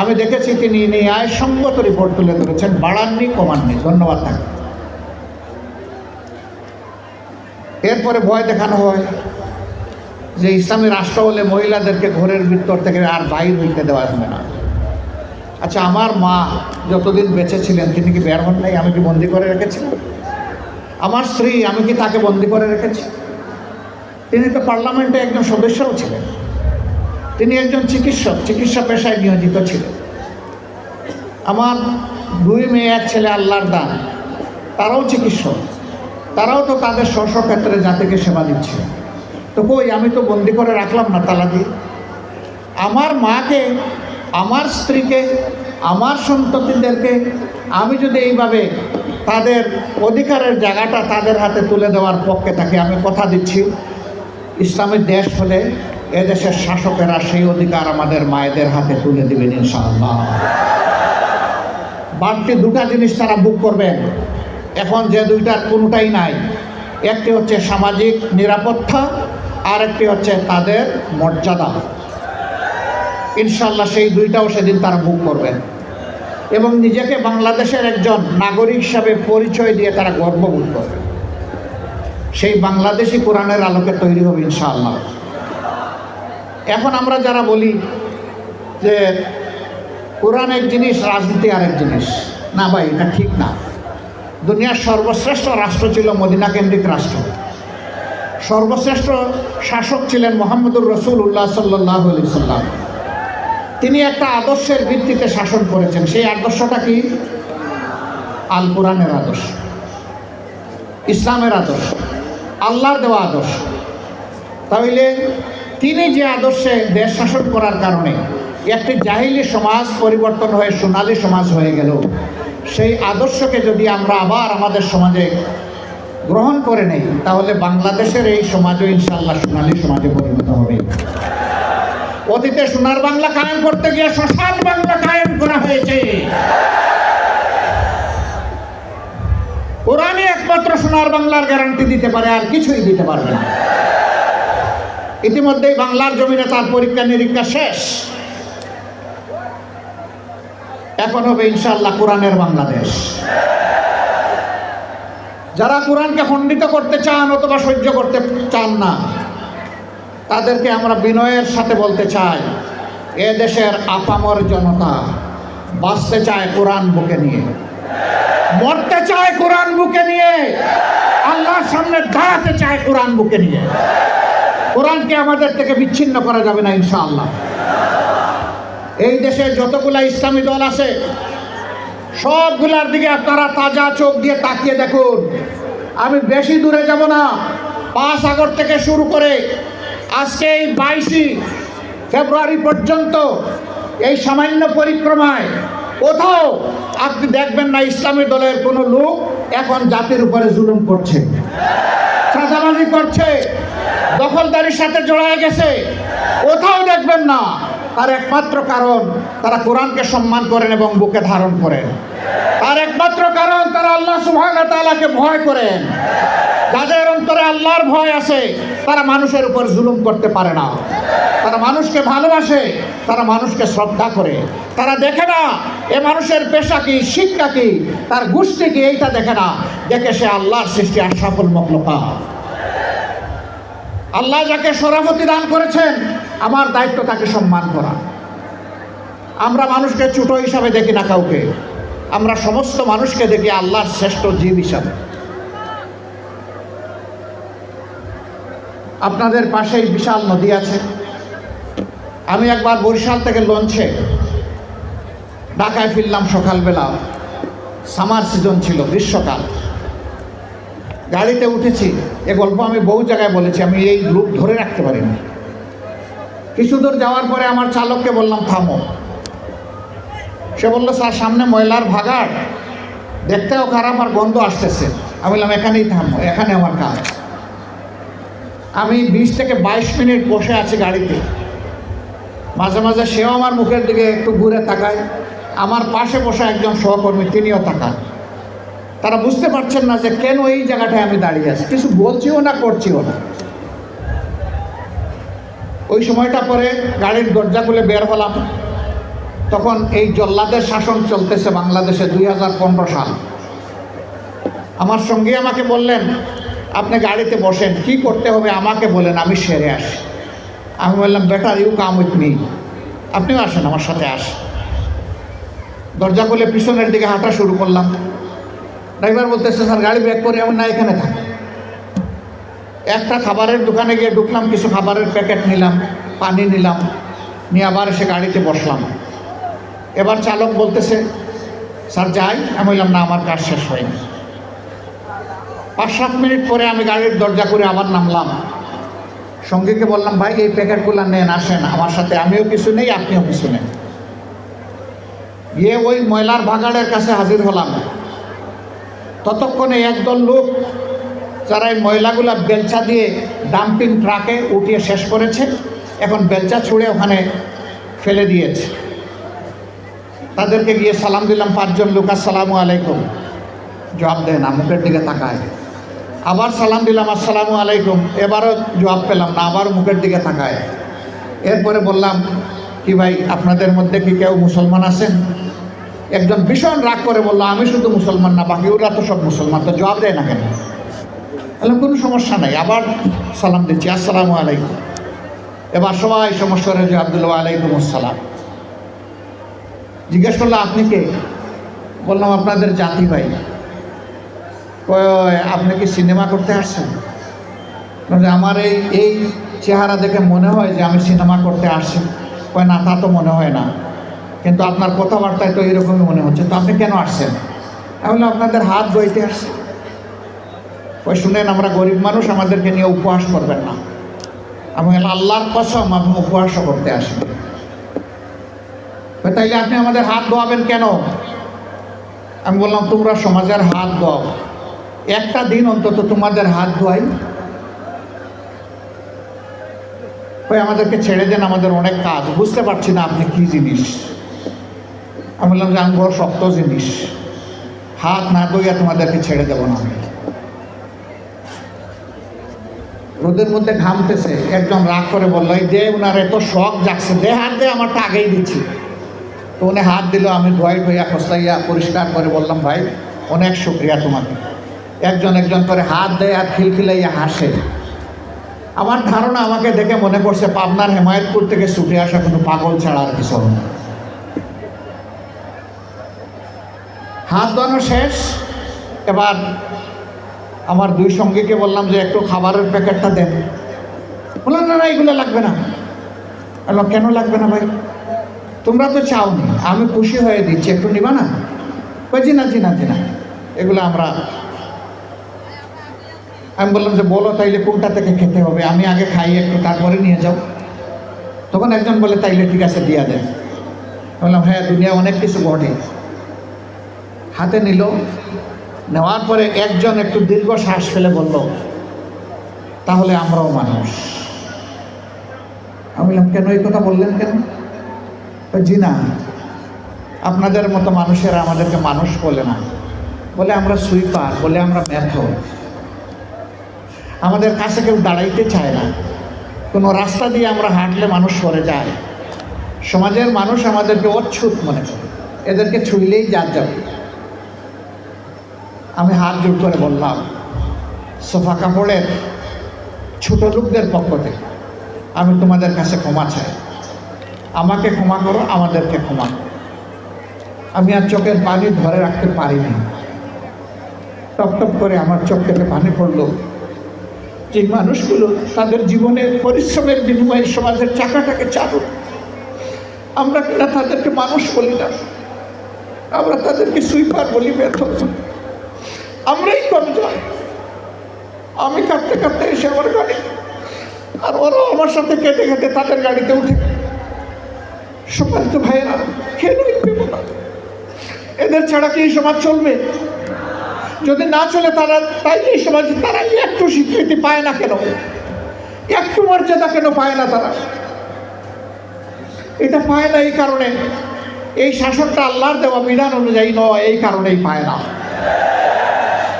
আমি দেখেছি তিনি ন্যায়সঙ্গত রিপোর্ট তুলে ধরেছেন। বাড়াননি, কমাননি। ধন্যবাদ তাকে। এরপরে ভয় দেখানো হয় যে ইসলামী রাষ্ট্র হলে মহিলাদেরকে ঘরের ভিতর থেকে আর বাইর হইতে দেওয়া যাবে না। আচ্ছা আমার মা যতদিন বেঁচে ছিলেন, তিনি কি বের হন নাই? আমি কি বন্দি করে রেখেছিলাম? আমার স্ত্রী, আমি কি তাকে বন্দি করে রেখেছি? তিনি তো পার্লামেন্টে একজন সদস্যও ছিলেন। তিনি একজন চিকিৎসক, চিকিৎসা পেশায় নিয়োজিত ছিলেন আমার দুই মেয়ে, এক ছেলে, আল্লাহর দান। তারাও চিকিৎসক। তারাও তো তাদের স্ব ক্ষেত্রে জাতিকে সেবা দিচ্ছে। তো কই, আমি তো বন্দি করে রাখলাম না তালা দিয়ে। আমার মাকে, আমার স্ত্রীকে, আমার সন্ততিদেরকে আমি যদি এইভাবে তাদের অধিকারের জায়গাটা তাদের হাতে তুলে দেওয়ার পক্ষে থাকি, আমি কথা দিচ্ছি, ইসলামের দেশ হলে এদেশের শাসকেরা সেই অধিকার আমাদের মায়েদের হাতে তুলে দেবেন ইনশাআল্লাহ। বাড়তি দুটা জিনিস তারা বুক করবেন। এখন যে দুইটার কোনোটাই নাই। একটি হচ্ছে সামাজিক নিরাপত্তা আর একটি হচ্ছে তাদের মর্যাদা। ইনশাল্লাহ সেই দুইটাও সেদিন তারা বুক করবেন। এবং নিজেকে বাংলাদেশের একজন নাগরিক হিসাবে পরিচয় দিয়ে তারা গর্ববোধ করবে সেই বাংলাদেশি কোরআনের আলোকে তৈরি হবে ইনশাআল্লাহ। এখন আমরা যারা বলি যে কোরআন এক জিনিস, রাজনীতি আরেক জিনিস। না ভাই, এটা ঠিক না। দুনিয়ার সর্বশ্রেষ্ঠ রাষ্ট্র ছিল মদিনা কেন্দ্রিক রাষ্ট্র। সর্বশ্রেষ্ঠ শাসক ছিলেন মোহাম্মদুর রসুল উল্লাহ সাল্লাহ আলি সাল্লাম তিনি একটা আদর্শের ভিত্তিতে শাসন করেছেন। সেই আদর্শটা কি? আল কোরআনের আদর্শ। ইসলামের আদর্শ। আল্লাহর দেওয়া আদর্শ। তাহলে তিনি যে আদর্শে দেশ শাসন করার কারণে একটি জাহিলি সমাজ পরিবর্তন হয়ে সোনালী সমাজ হয়ে গেল, সেই আদর্শকে যদি আমরা আবার আমাদের সমাজে গ্রহণ করে নেই, তাহলে বাংলাদেশের এই সমাজও ইনশাল্লাহ সোনালী সমাজে পরিণত হবে। অতীতে সোনার বাংলা কায়েম করতে গিয়ে শ্মশান বাংলা কায়েম করা হয়েছে। কোরআনই একমাত্র সোনার বাংলার গ্যারান্টি দিতে পারে, আর কিছুই দিতে পারবে না। ইতিমধ্যেই বাংলার জমিনে তার পরীক্ষা নিরীক্ষা শেষ। এখন হবে ইনশাল্লাহ কোরআনের বাংলাদেশ। যারা কোরআনকে খণ্ডিত করতে চান অথবা সহ্য করতে চান না, তাদেরকে আমরা বিনয়ের সাথে বলতে চাই, এ দেশের আপামর জনতা বাঁচতে চায় কোরআন বুকে নিয়ে। মরতে চায় কোরআন বুকে নিয়ে। আল্লাহর সামনে দাঁড়াতে চায় কোরআন বুকে নিয়ে। কোরআনকে আমাদের থেকে বিচ্ছিন্ন করা যাবে না, ইনশাআল্লাহ। এই দেশে যতগুলা ইসলামী দল আছে, সবগুলার দিকে আপনারা তাজা চোখ দিয়ে তাকিয়ে দেখুন। আমি বেশি দূরে যাব না, পাঁচ আগর থেকে শুরু করে আজকে এই বাইশে ফেব্রুয়ারি পর্যন্ত এই সামান্য পরিক্রমায় কোথাও আপনি দেখবেন না ইসলামী দলের কোনো লোক এখন জাতির উপরে জুলুম করছে। চাঁদাবাজি করছে। দখলদারির সাথে জড়ায় গেছে। কোথাও দেখবেন না। তার একমাত্র কারণ তারা কোরআনকে সম্মান করেন এবং বুকে ধারণ করেন। তার একমাত্র কারণ তারা আল্লাহ ওয়া ভয় করেন। যাদের অন্তরে আল্লাহর ভয় আছে, তারা মানুষের উপর জুলুম করতে পারে না। তারা মানুষকে ভালোবাসে, তারা মানুষকে শ্রদ্ধা করে। তারা দেখে না, এ মানুষের পেশা কি, শিক্ষা কি, তার গোষ্ঠী কি, এইটা দেখে না। দেখে সে আল্লাহর সৃষ্টি আশাফুল মকলকা আল্লাহ যাকে সরাফতি দান করেছেন আমার দায়িত্ব তাকে সম্মান করা। আমরা মানুষকে ছোট হিসাবে দেখি না কাউকে। আমরা সমস্ত মানুষকে দেখি আল্লাহর শ্রেষ্ঠ জীব হিসাবে। আপনাদের পাশেই বিশাল নদী আছে। আমি একবার বরিশাল থেকে লঞ্চে ঢাকায় ফিরলাম সকালবেলা। সামার সিজন ছিল, গ্রীষ্মকাল। গাড়িতে উঠেছি, এ গল্প আমি বহু জায়গায় বলেছি, আমি এই গ্রুপ ধরে রাখতে পারি না কিছু দূর যাওয়ার পরে আমার চালককে বললাম, থামো। সে বলল, স্যার, সামনে ময়লার ভাগাড়। দেখতেও খারাপ আর গন্ধ আসতেছে। আমি বললাম, এখানেই থামো, এখানে আমার কাজ। আমি বিশ থেকে বাইশ মিনিট বসে আছি গাড়িতে। মাঝে মাঝে সেও আমার মুখের দিকে একটু ঘুরে তাকায়। আমার পাশে বসে একজন সহকর্মী, তিনিও তাকান। তারা বুঝতে পারছেন না যে কেন এই জায়গাটায় আমি দাঁড়িয়ে আছি। কিছু বলছিও না, করছিও না। ওই সময়টা পরে গাড়ির দরজা খুলে বের হলাম। তখন এই জল্লাদের শাসন চলতেছে বাংলাদেশে দুই হাজার পনেরো সাল। আমার সঙ্গে আমাকে বললেন, আপনি গাড়িতে বসেন, কি করতে হবে আমাকে বলেন, আমি সেরে আসি। আমি বললাম better you come with me আপনিও আসেন, আমার সাথে আসেন দরজা খুলে পিছনের দিকে হাঁটা শুরু করলাম। ড্রাইভার বলতেছে, স্যার, গাড়ি ব্রেক করে, আমি না এখানে থাক। একটা খাবারের দোকানে গিয়ে ঢুকলাম, কিছু খাবারের প্যাকেট নিলাম, পানি নিলাম, নিয়ে আবার এসে গাড়িতে বসলাম। এবার চালক বলতেছে, স্যার, যাই। আমি বললাম, না, আমার কাজ শেষ হয়নি। পাঁচ সাত মিনিট পরে আমি গাড়ির দরজা করে আবার নামলাম। সঙ্গীকে বললাম, ভাই, এই প্যাকেটগুলো নেন, আসেন, আমার সাথে। আমিও কিছু নেই, আপনিও কিছু নেন। গিয়ে ওই ময়লার ভাগাড়ের কাছে হাজির হলাম। ততক্ষণে একদল লোক যারা এই ময়লাগুলা বেলচা দিয়ে ডাম্পিং ট্রাকে উঠিয়ে শেষ করেছে। এখন বেলচা ছুঁড়ে ওখানে ফেলে দিয়েছে। তাদেরকে গিয়ে সালাম দিলাম, পাঁচজন লোক, আসসালামু আলাইকুম। জবাব দেয়, না, মুখের দিকে তাকায়। আবার সালাম দিলাম, আসসালামু আলাইকুম। এবারও জবাব পেলাম না আবার মুখের দিকে তাকায়। এরপরে বললাম, কি ভাই, আপনাদের মধ্যে কি কেউ মুসলমান আছেন? একজন ভীষণ রাগ করে বলল, আমি শুধু মুসলমান না বাকি ওরা তো সব মুসলমান। তো জবাব দেয় না কেন? বললাম কোনো সমস্যা নাই, আবার সালাম দিচ্ছি, আসসালামু আলাইকুম। এবার সবাই সমস্যা রয়েছে আবদুল্লাহ আলাইকুম আসসালাম। জিজ্ঞেস করল, আপনি কে? বললাম, আপনাদের জাতি ভাই। আপনি কি সিনেমা করতে আসছেন? আমার এই এই চেহারা দেখে মনে হয় যে আমি সিনেমা করতে আসছি। কয়, না, তা তো মনে হয় না। কিন্তু আপনার কথাবার্তায় তো এরকমই মনে হচ্ছে। তো আপনি কেন আসছেন? আমি আপনাদের হাত বইতে আসছে। ওই শুনেন আমরা গরিব মানুষ আমাদেরকে নিয়ে উপহাস করবেন না। আমি আল্লাহর কসম আপনি উপহাসও করতে আসি কয়, তাইলে আপনি আমাদের হাত ধোয়াবেন কেন? আমি বললাম তোমরা সমাজের হাত ধোয়াও। একটা দিন অন্তত তোমাদের হাত ধোয়াই। ওই আমাদেরকে ছেড়ে দেন আমাদের অনেক কাজ। বুঝতে পারছি না আপনি কি জিনিস? আমি বললাম যে আমি বড় শক্ত জিনিস। হাত না ধুইয়া তোমাদেরকে ছেড়ে দেবো না আমি। রোদের মধ্যে ঘামতেছে। একজন রাগ করে বলল, এই দে ওনার এত শখ জাগছে, দে হাত দে, আমারটা আগেই দিচ্ছি। তো উনি হাত দিল, আমি ধোয়াই ধোয়া খসলাইয়া পরিষ্কার করে বললাম, ভাই, অনেক শুক্রিয়া তোমাকে। একজন একজন করে হাত দেয় আর খিলখিলাইয়া হাসে। আমার ধারণা আমাকে দেখে মনে করছে পাবনার হেমায়তপুর থেকে ছুটে আসা কোনো পাগল ছাড়া আর কিছু না। হাত ধোয়ানো শেষ, এবার আমার দুই সঙ্গীকে বললাম যে একটু খাবারের প্যাকেটটা দেন। বললাম, না না, এগুলো লাগবে না। বললাম, কেন লাগবে না ভাই? তোমরা তো চাওনি আমি খুশি হয়ে দিচ্ছি। একটু নিবা না? জি না জি না জি না। এগুলো আমরা আমি বললাম যে, বলো তাইলে কোনটা থেকে খেতে হবে? আমি আগে খাই একটু, তারপরে নিয়ে যাও। তখন একজন বলে, তাইলে ঠিক আছে, দিয়া দেন। বললাম হ্যাঁ দুনিয়া অনেক কিছু ঘটে হাতে নিল। নেওয়ার পরে একজন একটু দীর্ঘ শ্বাস ফেলে বলল, তাহলে আমরাও মানুষ। আমি বললাম, কেন এই কথা বললেন কেন? জি না, আপনাদের মতো মানুষেরা আমাদেরকে মানুষ বলে না। বলে আমরা সুইপার, বলে আমরা মেথড আমাদের কাছে কেউ দাঁড়াইতে চায় না। কোনো রাস্তা দিয়ে আমরা হাঁটলে মানুষ সরে যায়। সমাজের মানুষ আমাদেরকে অচ্ছুত মনে করে। এদেরকে ছুঁইলেই যার যাবে। আমি হাত জোর করে বললাম, সোফা কাপড়ের ছোট লোকদের পক্ষ থেকে, আমি তোমাদের কাছে ক্ষমা চাই। আমাকে ক্ষমা করো, আমাদেরকে ক্ষমা করো। আমি আর চোখের পানি ধরে রাখতে পারিনি। টপ টপ করে আমার চোখ থেকে পানি পড়ল। যে মানুষগুলো তাদের জীবনের পরিশ্রমের বিনিময়ে সমাজের চাকাটাকে চালু আমরা তাদেরকে মানুষ বলি না। আমরা তাদেরকে সুইপার বলি, ব্যর্থ আমরাই কমজোর আমি কাঁদতে কাঁদতে এসে আমার গাড়ি, আর ওরাও আমার সাথে কেটে কেটে তাদের গাড়িতে উঠে সম্মানিত ভাইয়েরা বিপদ? এদের ছাড়া কি এই সমাজ চলবে? যদি না চলে তারা তাইলে এই সমাজে তারা একটু স্বীকৃতি পায় না কেন? একটু মর্যাদা কেন পায় না তারা? এটা পায় না এই কারণে। এই শাসনটা আল্লাহর দেওয়া বিধান অনুযায়ী নয়, এই কারণেই পায় না।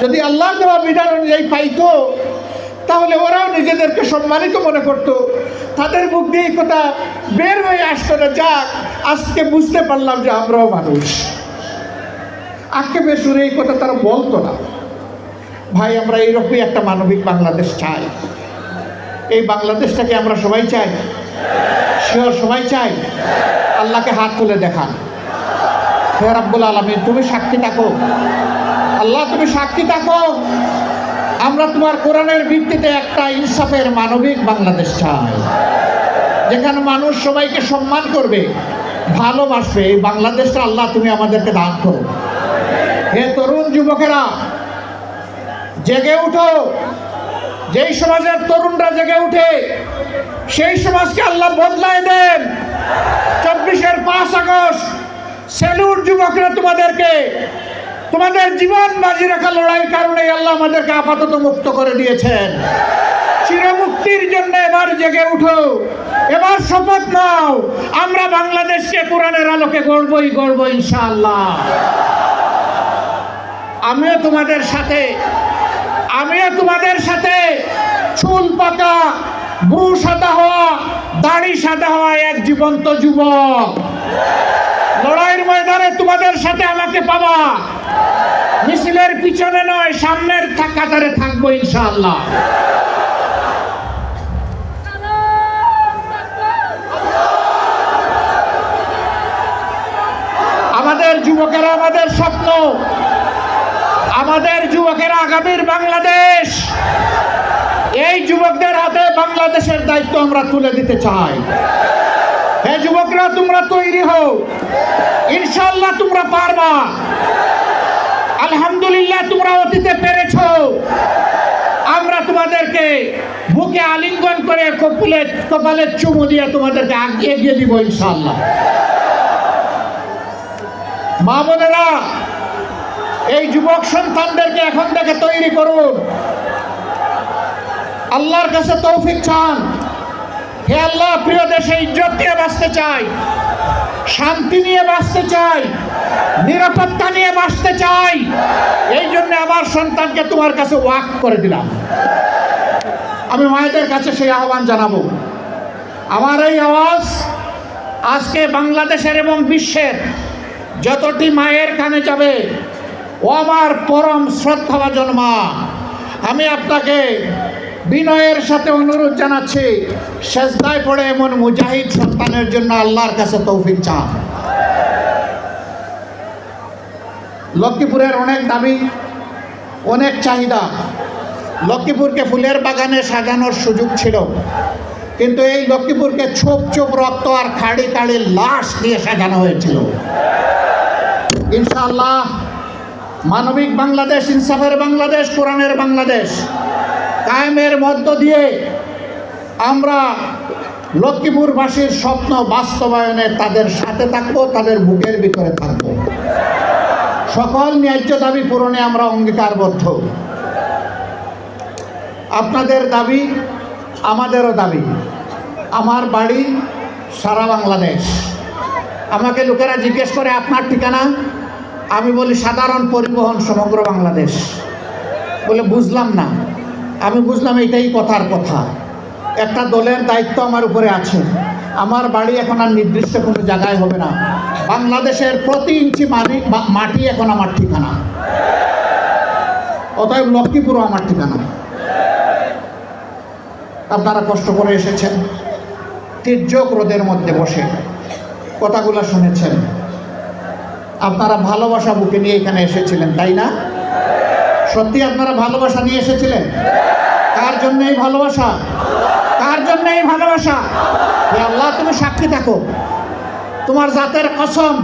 যদি আল্লাহ দেওয়া বিধান অনুযায়ী পাইতো, তাহলে ওরাও নিজেদেরকে সম্মানিত মনে করতো। তাদের মুখ দিয়ে কথা বের হয়ে আসতো না যাক, আজকে বুঝতে পারলাম যে আমরাও মানুষ। আক্ষেপে সুরে এই কথা তারা বলতো না। ভাই, আমরা এইরকমই একটা মানবিক বাংলাদেশ চাই। এই বাংলাদেশটাকে আমরা সবাই চাই। শিওর সবাই চাই। আল্লাহকে হাত তুলে দেখান। হে রাব্বুল আলমিন, তুমি সাক্ষী থাকো। আল্লাহ, তুমি সাক্ষী থাকো। আমরা তোমার কোরআনের ভিত্তিতে একটা ইনসাফের মানবিক বাংলাদেশ চাই, যেখানে মানুষ সবাইকে সম্মান করবে, ভালোবাসবে। এই বাংলাদেশটা আল্লাহ, তুমি আমাদেরকে দান করো। হে তরুণ যুবকেরা, জেগে উঠো। যেই সমাজের তরুণরা জেগে উঠে, সেই সমাজকে আল্লাহ বদলায় দেন। চব্বিশের পাঁচ আগস্ট, সেলুর যুবকরা তোমাদেরকে তোমাদের জীবন বাজি রাখা লড়াইয়ের কারণে আল্লাহ আমাদেরকে আপাতত মুক্ত করে দিয়েছেন। চিরমুক্তির জন্য এবার জেগে উঠো। এবার শপথ নাও। আমরা বাংলাদেশকে কোরআনের আলোকে গড়বই গড়ব ইনশাআল্লাহ। আমিও তোমাদের সাথে, আমিও তোমাদের সাথে চুল পাকা ব্রু সাদা হওয়া, দাড়ি সাদা হওয়া এক জীবন্ত যুবক। লড়াইয়ের ময়দানে তোমাদের সাথে আমাকে পাবা। মিছিলের পিছনে নয়, সামনের কাতারে থাকব ইনশাআল্লাহ। আমাদের যুবকেরা, আমাদের স্বপ্ন। আমাদের যুবকেরা আগামীর বাংলাদেশ। এই যুবকদের হাতে বাংলাদেশের দায়িত্ব আমরা তুলে দিতে চাই। হে যুবকরা, তোমরা তৈরি হও। ইনশাল্লাহ তোমরা পারবা। আলহামদুলিল্লাহ তোমরা অতীতে পেরেছ। আমরা তোমাদেরকে বুকে আলিঙ্গন করে কপুলে, কপালে চুমু দিয়ে তোমাদেরকে আগ- এগিয়ে দিব ইনশাল্লাহ মা বোনেরা, এই যুবক সন্তানদেরকে এখন থেকে তৈরি করুন। আল্লাহর কাছে তৌফিক চান। হে আল্লাহ, প্রিয় দেশে ইজ্জত দিয়ে বাঁচতে চাই, শান্তি নিয়ে বাঁচতে চাই, নিরাপত্তা নিয়ে বাঁচতে চাই। এই জন্য আমার সন্তানকে তোমার কাছে ওয়াক করে দিলাম। আমি মায়েদের কাছে সেই আহ্বান জানাব। আমার এই আওয়াজ আজকে বাংলাদেশের এবং বিশ্বের যতটি মায়ের কানে যাবে, ও আমার পরম শ্রদ্ধাভাজন মা। আমি আপনাকে বিনয়ের সাথে অনুরোধ জানাচ্ছি, সেজদায় পড়ে এমন মুজাহিদ সন্তানের জন্য আল্লাহর কাছে তৌফিক চান। লক্ষ্মীপুরের অনেক দাবি অনেক চাহিদা। লক্ষ্মীপুরকে ফুলের বাগানে সাজানোর সুযোগ ছিল, কিন্তু এই লক্ষ্মীপুরকে ছোপ ছোপ রক্ত আর খাড়ি খাড়ি লাশ দিয়ে সাজানো হয়েছিল। ইনশাআল্লাহ, মানবিক বাংলাদেশ, ইনসাফের বাংলাদেশ, কোরআনের বাংলাদেশ কায়েমের মধ্য দিয়ে আমরা লক্ষ্মীপুরবাসীর স্বপ্ন বাস্তবায়নে তাদের সাথে থাকব, তাদের বুকের ভিতরে থাকব। সকল ন্যায্য দাবি পূরণে আমরা অঙ্গীকারবদ্ধ। আপনাদের দাবি, আমাদেরও দাবি। আমার বাড়ি সারা বাংলাদেশ। আমাকে লোকেরা জিজ্ঞেস করে, আপনার ঠিকানা? আমি বলি, সাধারণ পরিবহন সমগ্র বাংলাদেশ। বলে, বুঝলাম না। আমি বুঝলাম এটাই কথার কথা। একটা দলের দায়িত্ব আমার উপরে আছে। আমার বাড়ি এখন আর নির্দিষ্ট কোনো জায়গায় হবে না। বাংলাদেশের প্রতি ইঞ্চি মাটি মাটি এখন আমার ঠিকানা। অতএব লক্ষ্মীপুরও আমার ঠিকানা। আপনারা কষ্ট করে এসেছেন। তির্যক রোদের মধ্যে বসে কথাগুলো শুনেছেন। আপনারা ভালোবাসা বুকে নিয়ে এখানে এসেছিলেন, তাই না? সত্যি আপনারা ভালোবাসা নিয়ে এসেছিলেন? কার জন্য এই ভালোবাসা? কার জন্য এই ভালোবাসা? আল্লাহ, তুমি সাক্ষী থাকো। তোমার জাতের কসম,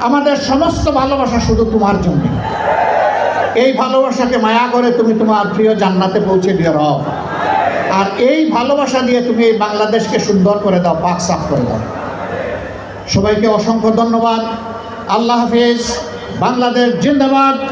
আমাদের সমস্ত ভালোবাসা শুধু তোমার জন্য। এই ভালোবাসাকে মায়া করে তুমি তোমার প্রিয় জান্নাতে পৌঁছে দিয়ে রব আর এই ভালোবাসা দিয়ে তুমি এই বাংলাদেশকে সুন্দর করে দাও, পাক সাফ করে দাও। সবাইকে অসংখ্য ধন্যবাদ। আল্লাহ হাফিজ। বাংলাদেশ জিন্দাবাদ।